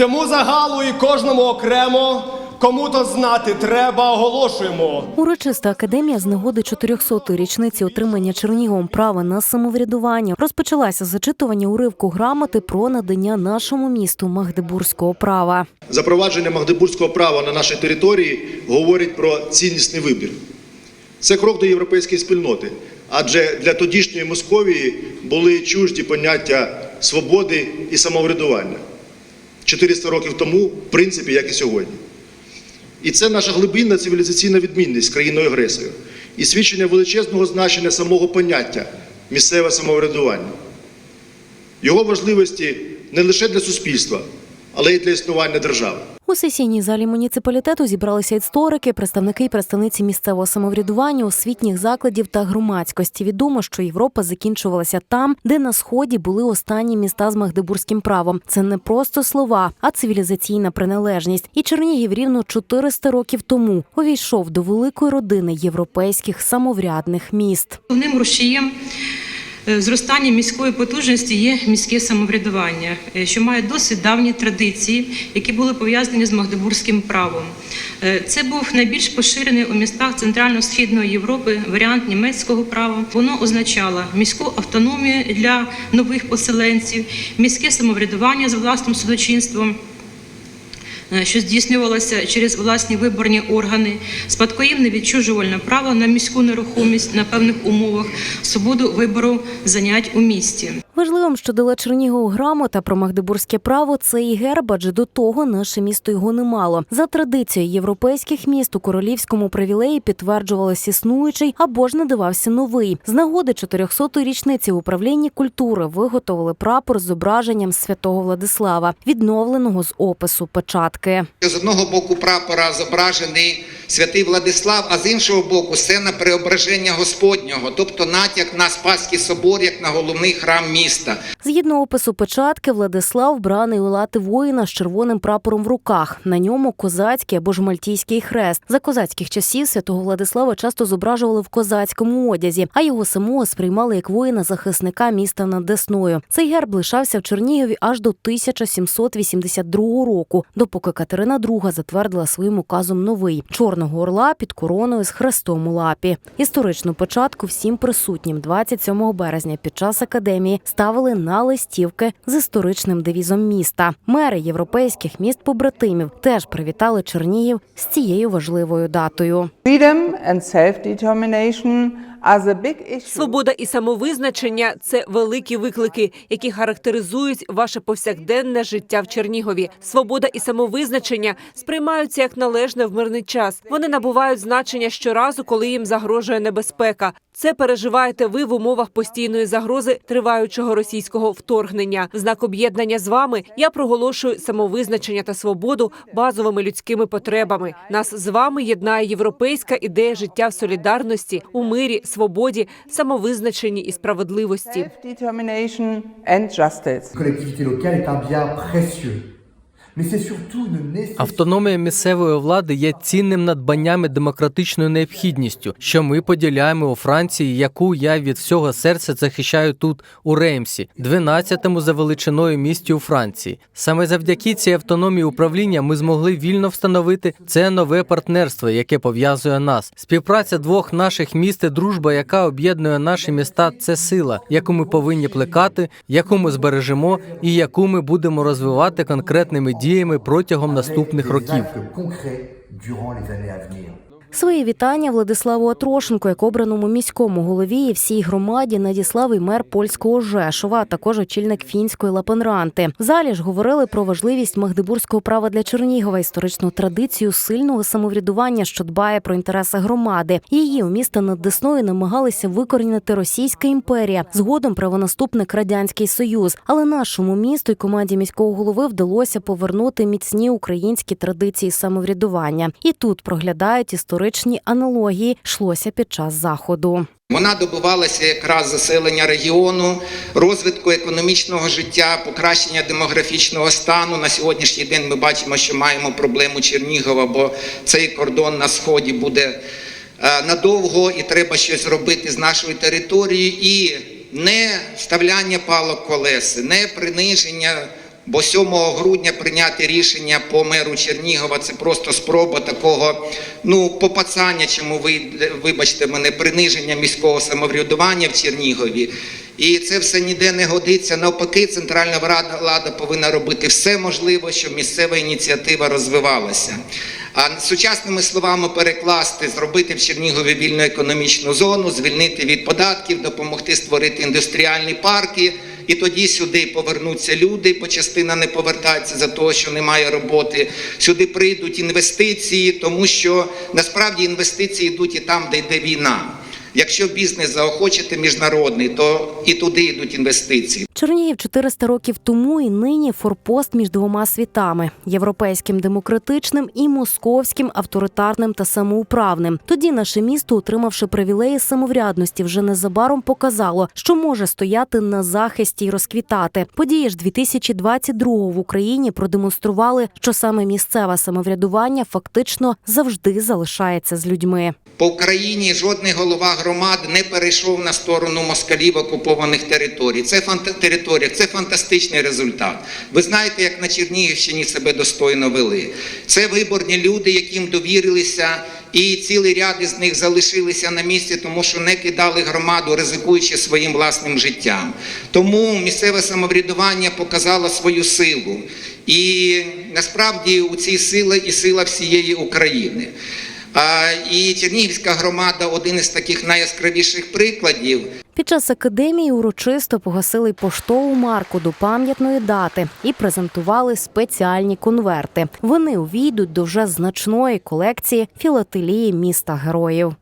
Всьому загалу і кожному окремо, кому то знати треба, оголошуємо. Урочиста академія з нагоди 400-ї річниці отримання Черніговом права на самоврядування розпочалася зачитування уривку грамоти про надання нашому місту магдебурзького права. Запровадження магдебурзького права на нашій території говорить про ціннісний вибір. Це крок до європейської спільноти, адже для тодішньої Московії були чужді поняття свободи і самоврядування 400 років тому, в принципі, як і сьогодні. І це наша глибинна цивілізаційна відмінність з країною-агресором і свідчення величезного значення самого поняття місцеве самоврядування, його важливості не лише для суспільства, але й для існування держави. У сесійній залі муніципалітету зібралися історики, представники і представниці місцевого самоврядування, освітніх закладів та громадськості. Відомо, що Європа закінчувалася там, де на сході були останні міста з магдебурзьким правом. Це не просто слова, а цивілізаційна приналежність. І Чернігів рівно 400 років тому увійшов до великої родини європейських самоврядних міст. Головним рушієм е, зростання міської потужності є міське самоврядування, е, що має досить давні традиції, які були пов'язані з магдебурзьким правом. Е, Це був найбільш поширений у містах Центрально-Східної Європи варіант німецького права. Воно означало міську автономію для нових поселенців, міське самоврядування з власним судочинством. Е, Що здійснювалося через власні виборні органи, спадкоємне відчужувальне право на міську нерухомість на певних умовах, свободу вибору занять у місті. Важливим, що дала Чернігову грамота про магдебурзьке право, це і герб, адже до того наше місто його не мало. За традицією європейських міст у королівському привілеї підтверджувалось існуючий або ж надавався новий. З нагоди 400-ї річниці управлінні культури виготовили прапор з зображенням святого Владислава, відновленого з опису печатки. З одного боку прапора зображений святий Владислав, а з іншого боку сцена преображення Господнього, тобто натяк на Спасський собор як на головний храм міста. Згідно опису печатки, Владислав браний у лати воїна з червоним прапором в руках. На ньому козацький або ж мальтійський хрест. За козацьких часів святого Владислава часто зображували в козацькому одязі, а його самого сприймали як воїна-захисника міста над Десною. Цей герб лишався в Чернігові аж до 1782 року, допоки Катерина II затвердила своїм указом новий чорного орла під короною з хрестом у лапі. Історичну печатку всім присутнім 27 березня під час академії ставили на листівки з історичним девізом міста. Мери європейських міст побратимів теж привітали Чернігів з цією важливою датою. Freedom and self-determination Свобода і самовизначення це великі виклики, які характеризують ваше повсякденне життя в Чернігові. Свобода і самовизначення сприймаються як належне в мирний час. Вони набувають значення щоразу, коли їм загрожує небезпека. Це переживаєте ви в умовах постійної загрози триваючого російського вторгнення. В знак об'єднання з вами я проголошую самовизначення та свободу базовими людськими потребами. Нас з вами єднає європейська ідея життя в солідарності, у мирі, свободі, самовизначенні і справедливості. Автономія місцевої влади є цінним надбанням і демократичною необхідністю, що ми поділяємо у Франції, яку я від всього серця захищаю тут, у Реймсі, 12-му за величиною місті у Франції. Саме завдяки цій автономії управління ми змогли вільно встановити це нове партнерство, яке пов'язує нас. Співпраця двох наших міст і дружба, яка об'єднує наші міста, це сила, яку ми повинні плекати, яку ми збережемо і яку ми будемо розвивати конкретними діями протягом наступних років. Свої вітання Владиславу Атрошенко, як обраному міському голові і всій громаді надіслав і мер польського Жешова, а також очільник фінської Лапенранти. В залі ж говорили про важливість магдебурзького права для Чернігова, історичну традицію сильного самоврядування, що дбає про інтереси громади. Її у міста над Десною намагалися викорінити Російська імперія, згодом правонаступник радянський союз. Але нашому місту і команді міського голови вдалося повернути міцні українські традиції самоврядування. І тут проглядають історичні аналогії, йшлося під час заходу. Вона добивалася якраз заселення регіону, розвитку економічного життя, покращення демографічного стану. На сьогоднішній день ми бачимо, що маємо проблему Чернігова, бо цей кордон на сході буде е, надовго, і треба щось робити з нашою територією. І не вставляння палок колеси, не приниження Бо 7 грудня прийняти рішення по меру Чернігова це просто спроба такого ну попацання, чому ви вибачте мене, приниження міського самоврядування в Чернігові. І це все ніде не годиться. Навпаки, центральна влада влада повинна робити все можливе, щоб місцева ініціатива розвивалася. А сучасними словами перекласти, зробити в Чернігові вільну економічну зону, звільнити від податків, допомогти створити індустріальні парки. І тоді сюди повернуться люди, бо частина не повертається за того, що немає роботи. Сюди прийдуть інвестиції, тому що насправді інвестиції йдуть і там, де йде війна. Якщо бізнес заохочити міжнародний, то і туди йдуть інвестиції. Чернігів 400 років тому і нині форпост між двома світами: європейським демократичним і московським авторитарним та самоуправним. Тоді наше місто, отримавши привілеї самоврядності, вже незабаром показало, що може стояти на захисті й розквітати. Події ж 2022-го в Україні продемонстрували, що саме місцеве самоврядування фактично завжди залишається з людьми. По Україні жодний голова громад не перейшов на сторону москалів окупованих територій. Це фанта територіях, це фантастичний результат. Ви знаєте, як на Чернігівщині себе достойно вели. Це виборні люди, яким довірилися, і цілий ряд із них залишилися на місці, тому що не кидали громаду, ризикуючи своїм власним життям. Тому місцеве самоврядування показало свою силу. І насправді у цій сила і сила всієї України. І Чернігівська громада один із таких найяскравіших прикладів. Під час академії урочисто погасили поштову марку до пам'ятної дати і презентували спеціальні конверти. Вони увійдуть до вже значної колекції філателії міста героїв.